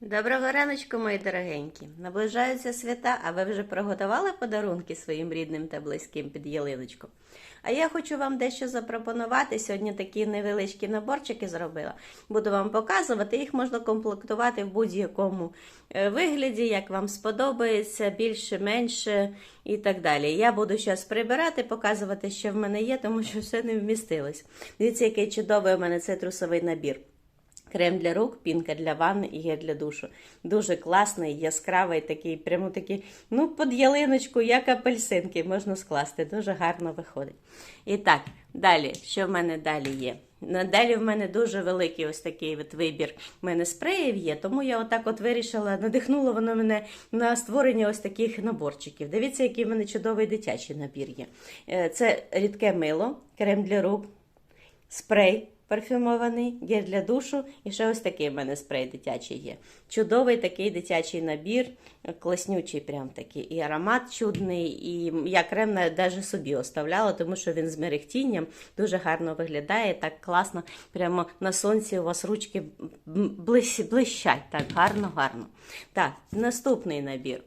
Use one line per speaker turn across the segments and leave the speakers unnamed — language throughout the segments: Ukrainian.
Доброго раночку, мої дорогенькі! Наближаються свята, а ви вже приготували подарунки своїм рідним та близьким під ялиночку? А я хочу вам дещо запропонувати. Сьогодні такі невеличкі наборчики зробила. Буду вам показувати, їх можна комплектувати в будь-якому е, вигляді, як вам сподобається, більше, менше і так далі. Я буду зараз прибирати, показувати, що в мене є, тому що все не вмістилось. Дивіться, який чудовий у мене цитрусовий набір. Крем для рук, пінка для ванни і гель для душу. Дуже класний, яскравий, такий, прямо такий, ну, під ялиночку, як апельсинки, можна скласти. Дуже гарно виходить. І так, далі, що в мене далі є? Далі в мене дуже великий ось такий от вибір. У мене спреїв є, тому я отак от вирішила, надихнуло воно мене на створення ось таких наборчиків. Дивіться, який в мене чудовий дитячий набір є. Е, Це рідке мило, крем для рук, спрей парфюмований, гель для душу. І ще ось такий в мене спрей дитячий є. Чудовий такий дитячий набір, класнючий прям такий. І аромат чудний, і я крем навіть собі оставляла, тому що він з мерехтінням дуже гарно виглядає, так класно. Прямо на сонці у вас ручки блищать. Так, гарно, гарно. Так, наступний набір.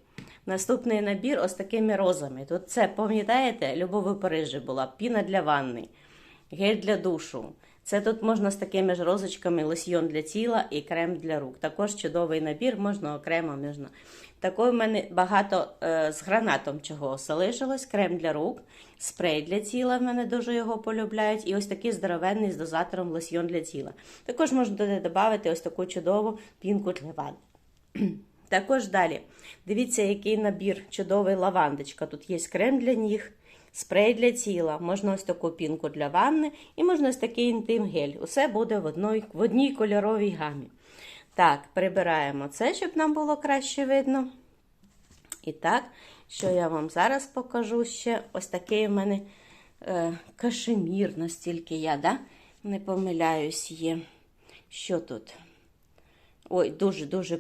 Наступний набір ось такими розами. Тут це, пам'ятаєте, Любов у Парижі була, піна для ванни, гель для душу. Це тут можна з такими ж розочками лосьйон для тіла і крем для рук. Також чудовий набір, можна окремо, можна. Такої в мене багато е, з гранатом чого залишилось. Крем для рук, спрей для тіла. В мене дуже його полюбляють. І ось такий здоровенний з дозатором лосьйон для тіла. Також можна додати ось таку чудову пінку для ванни. Також далі. Дивіться, який набір чудовий лавандочка. Тут є крем для ніг, спрей для тіла, можна ось таку пінку для ванни і можна ось такий інтим-гель. Усе буде в одній, в одній кольоровій гамі. Так, прибираємо це, щоб нам було краще видно. І так, що я вам зараз покажу ще ось такий у мене е, кашемір, настільки я да? не помиляюсь, є. Що тут? Ой, дуже-дуже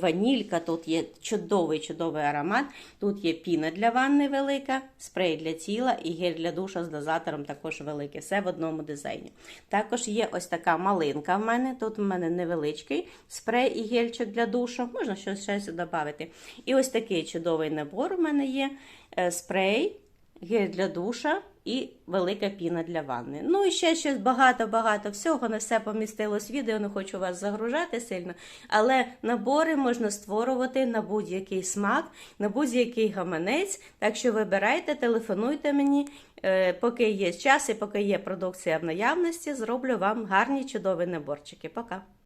ванілька. Тут є чудовий чудовий аромат. Тут є піна для ванни велика, спрей для тіла і гель для душа з дозатором також великий. Все в одному дизайні. Також є ось така малинка в мене. Тут в мене невеличкий спрей і гельчик для душу. Можна щось ще додати. І ось такий чудовий набор у мене є: Е, спрей, гель для душа і велика піна для ванни. Ну і ще щось багато-багато всього. Не все помістилось відео, не хочу вас загружати сильно. Але набори можна створювати на будь-який смак, на будь-який гаманець. Так що вибирайте, телефонуйте мені. Е, Поки є час і поки є продукція в наявності, зроблю вам гарні чудові наборчики. Пока!